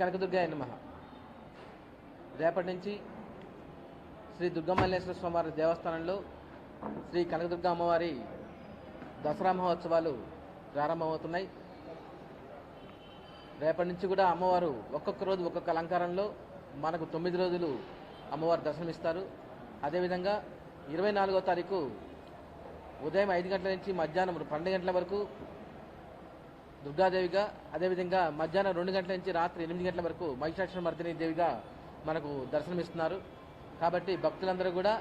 కనకదుర్గాయ నమ. రేపటి నుంచి శ్రీ దుర్గమల్లేశ్వర స్వామివారి దేవస్థానంలో శ్రీ కనకదుర్గ అమ్మవారి దసరా మహోత్సవాలు ప్రారంభమవుతున్నాయి. రేపటి నుంచి కూడా అమ్మవారు ఒక్కొక్క రోజు ఒక్కొక్క అలంకారంలో మనకు తొమ్మిది రోజులు అమ్మవారు దర్శనమిస్తారు. అదేవిధంగా ఇరవై నాలుగో తారీఖు ఉదయం ఐదు గంటల నుంచి మధ్యాహ్నం పన్నెండు గంటల వరకు దుర్గాదేవిగా అదేవిధంగా మధ్యాహ్నం రెండు గంటల నుంచి రాత్రి ఎనిమిది గంటల వరకు మహిషాక్షర మర్దిని దేవిగా మనకు దర్శనమిస్తున్నారు. కాబట్టి భక్తులందరూ కూడా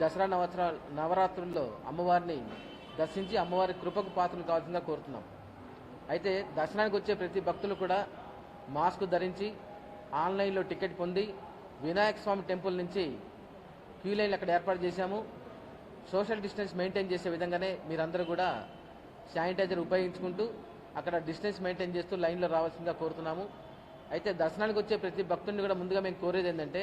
దసరా నవరాత్ర నవరాత్రుల్లో అమ్మవారిని దర్శించి అమ్మవారి కృపకు పాత్రలు కావాల్సిందిగా కోరుతున్నాం. అయితే దర్శనానికి వచ్చే ప్రతి భక్తులు కూడా మాస్క్ ధరించి ఆన్లైన్లో టికెట్ పొంది వినాయక స్వామి టెంపుల్ నుంచి క్యూ లైన్లు అక్కడ ఏర్పాటు చేశాము. సోషల్ డిస్టెన్స్ మెయింటైన్ చేసే విధంగానే మీరందరూ కూడా శానిటైజర్ ఉపయోగించుకుంటూ అక్కడ డిస్టెన్స్ మెయింటైన్ చేస్తూ లైన్లో రావాల్సిందిగా కోరుతున్నాము. అయితే దర్శనానికి వచ్చే ప్రతి భక్తుడిని కూడా ముందుగా మేము కోరేది ఏంటంటే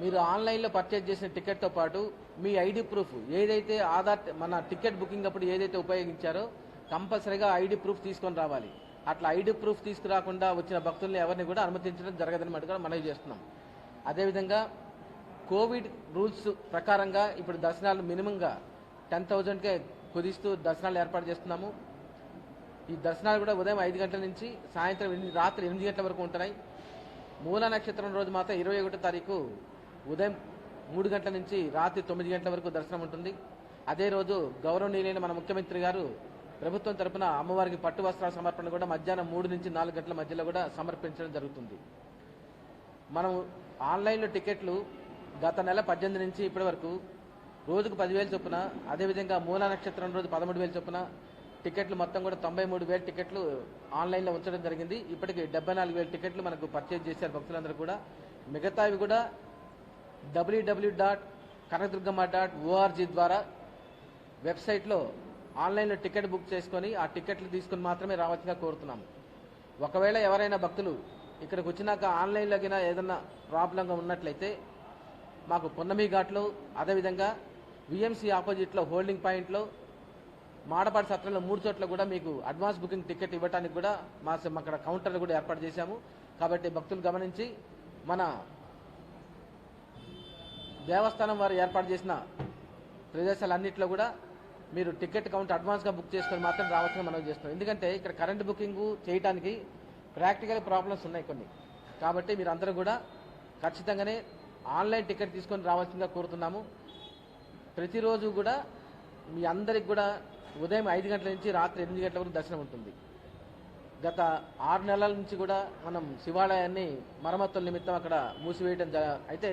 మీరు ఆన్లైన్లో పర్చేజ్ చేసిన టికెట్తో పాటు మీ ఐడి ప్రూఫ్ ఏదైతే ఆధార్ మన టికెట్ బుకింగ్ అప్పుడు ఏదైతే ఉపయోగించారో కంపల్సరీగా ఐడి ప్రూఫ్ తీసుకొని రావాలి. అట్లా ఐడి ప్రూఫ్ తీసుకురాకుండా వచ్చిన భక్తుల్ని ఎవరిని కూడా అనుమతించడం జరగదని మాట కూడా మనవి చేస్తున్నాం. అదేవిధంగా కోవిడ్ రూల్స్ ప్రకారంగా ఇప్పుడు దర్శనాలు మినిమంగా టెన్ థౌజండ్కే కుదిస్తూ దర్శనాలు ఏర్పాటు చేస్తున్నాము. ఈ దర్శనాలు కూడా ఉదయం ఐదు గంటల నుంచి సాయంత్రం ఎనిమిది రాత్రి ఎనిమిది గంటల వరకు ఉంటున్నాయి. మూల నక్షత్రం రోజు మాత్రం ఇరవై ఒకటో తారీఖు ఉదయం మూడు గంటల నుంచి రాత్రి తొమ్మిది గంటల వరకు దర్శనం ఉంటుంది. అదే రోజు గౌరవనీయులైన మన ముఖ్యమంత్రి గారు ప్రభుత్వం తరపున అమ్మవారికి పట్టు వస్త్రాల సమర్పణ కూడా మధ్యాహ్నం మూడు నుంచి నాలుగు గంటల మధ్యలో కూడా సమర్పించడం జరుగుతుంది. మనం ఆన్లైన్లో టికెట్లు గత నెల పద్దెనిమిది నుంచి ఇప్పటి వరకు రోజుకు పదివేలు చొప్పున అదేవిధంగా మూల నక్షత్రం రోజు పదమూడు వేలు చొప్పున టికెట్లు మొత్తం కూడా తొంభై మూడు వేల టికెట్లు ఆన్లైన్లో ఉంచడం జరిగింది. ఇప్పటికి డెబ్బై నాలుగు వేల టికెట్లు మనకు పర్చేజ్ చేశారు భక్తులందరూ కూడా. మిగతావి కూడా WW dot Kanakadurgamma dot ORG ద్వారా వెబ్సైట్లో ఆన్లైన్లో టికెట్ బుక్ చేసుకొని ఆ టికెట్లు తీసుకుని మాత్రమే రావాల్సిందిగా కోరుతున్నాము. ఒకవేళ ఎవరైనా భక్తులు ఇక్కడికి వచ్చినాక ఆన్లైన్లో గిన ఏదన్నా ప్రాబ్లంగా ఉన్నట్లయితే మాకు పున్నమి ఘాట్లో అదేవిధంగా విఎంసీ ఆపోజిట్లో హోల్డింగ్ పాయింట్లో మాడపాటి సత్రంలో మూడు చోట్ల కూడా మీకు అడ్వాన్స్ బుకింగ్ టికెట్ ఇవ్వడానికి కూడా మా అక్కడ కౌంటర్లు కూడా ఏర్పాటు చేశాము. కాబట్టి భక్తులు గమనించి మన దేవస్థానం వారు ఏర్పాటు చేసిన ప్రదేశాలన్నింటిలో కూడా మీరు టికెట్ కౌంట్ అడ్వాన్స్గా బుక్ చేసుకొని మాత్రం రావాల్సిన మనం చేస్తున్నాం. ఎందుకంటే ఇక్కడ కరెంట్ బుకింగ్ చేయడానికి ప్రాక్టికల్ ప్రాబ్లమ్స్ ఉన్నాయి కొన్ని. కాబట్టి మీరు అందరూ కూడా ఖచ్చితంగానే ఆన్లైన్ టికెట్ తీసుకొని రావాల్సిందిగా కోరుతున్నాము. ప్రతిరోజు కూడా మీ అందరికి కూడా ఉదయం ఐదు గంటల నుంచి రాత్రి ఎనిమిది గంటల వరకు దర్శనం ఉంటుంది. గత ఆరు నెలల నుంచి కూడా మనం శివాలయాన్ని మరమ్మతుల నిమిత్తం అక్కడ మూసివేయడం అయితే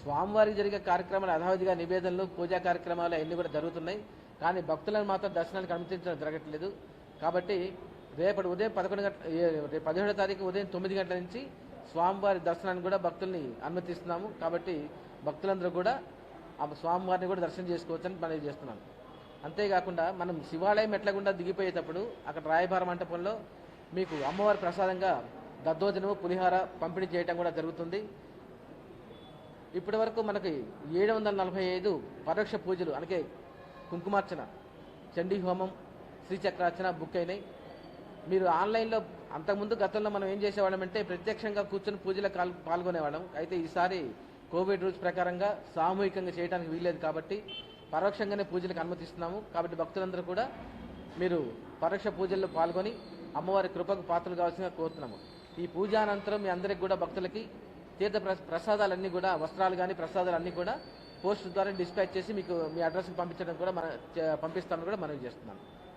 స్వామివారికి జరిగే కార్యక్రమాలు యథావిధిగా నివేదనలు పూజా కార్యక్రమాలు అన్నీ కూడా జరుగుతున్నాయి. కానీ భక్తులను మాత్రం దర్శనానికి అనుమతించడం జరగట్లేదు. కాబట్టి రేపటి ఉదయం పదకొండు గంటల రేపు పదిహేడో తారీఖు ఉదయం తొమ్మిది గంటల నుంచి స్వామివారి దర్శనానికి కూడా భక్తుల్ని అనుమతిస్తున్నాము. కాబట్టి భక్తులందరూ కూడా ఆ స్వామివారిని కూడా దర్శనం చేసుకోవచ్చని మనం చేస్తున్నాను. అంతేకాకుండా మనం శివాలయం ఎట్లకుండా దిగిపోయేటప్పుడు అక్కడ రాయబార మంటపంలో మీకు అమ్మవారి ప్రసాదంగా దద్దోజనము పులిహార పంపిణీ చేయటం కూడా జరుగుతుంది. ఇప్పటి వరకు మనకి ఏడు వందల నలభై ఐదు పరోక్ష పూజలు అనకే కుంకుమార్చన చండీ హోమం శ్రీచక్రార్చన బుక్ అయినాయి. మీరు ఆన్లైన్లో అంతకుముందు గతంలో మనం ఏం చేసేవాళ్ళం అంటే ప్రత్యక్షంగా కూర్చొని పూజలో కాల్ పాల్గొనేవాళ్ళం. అయితే ఈసారి కోవిడ్ రూల్స్ ప్రకారంగా సామూహికంగా చేయడానికి వీల్లేదు కాబట్టి పరోక్షంగానే పూజలకు అనుమతిస్తున్నాము. కాబట్టి భక్తులందరూ కూడా మీరు పరోక్ష పూజల్లో పాల్గొని అమ్మవారి కృపకు పాత్రలు కావాల్సిందిగా కోరుతున్నాము. ఈ పూజ అనంతరం మీ అందరికి కూడా భక్తులకి తీర్థ ప్రసాదాలన్నీ కూడా వస్త్రాలు కానీ ప్రసాదాలు అన్నీ కూడా పోస్ట్ ద్వారా డిస్పాచ్ చేసి మీకు మీ అడ్రస్కి పంపించడం కూడా మన చే- పంపిస్తామని కూడా మనవి చేస్తున్నాను.